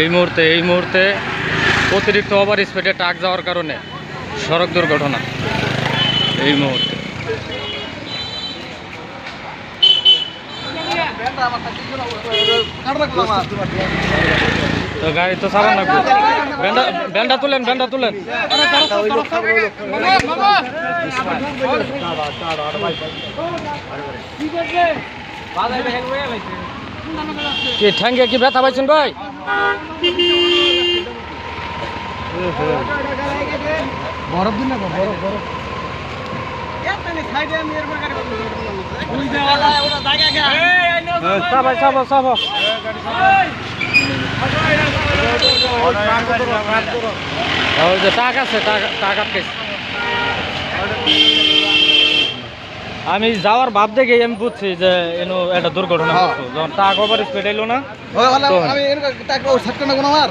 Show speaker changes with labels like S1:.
S1: এই মুহূর্তে এই মুহূর্তে অতিরিক্ত ওভার স্পিডে ট্রাক যাওয়ার কারণে সড়ক দুর্ঘটনা। এই মুহূর্তে। তো গাড়ি তো সারা ব্যান্ডা ব্যান্ডা তুলেন ব্যান্ডা তুলেন। কি ঠ্যাঙ্গে কি ব্যথা পাইছেন ভাই?
S2: বরফ দিন না বরফ বরফ।
S1: চাবা ওই আছে টাক- টাক আমি যাওয়ার ভাব দেখে আমি বুঝছি যে এনো একটা দুর্ঘটনা
S2: হতো
S1: ঘটলো যখন ট্রাক ওভার স্পিড এলো না
S2: আমি না কোন আমার?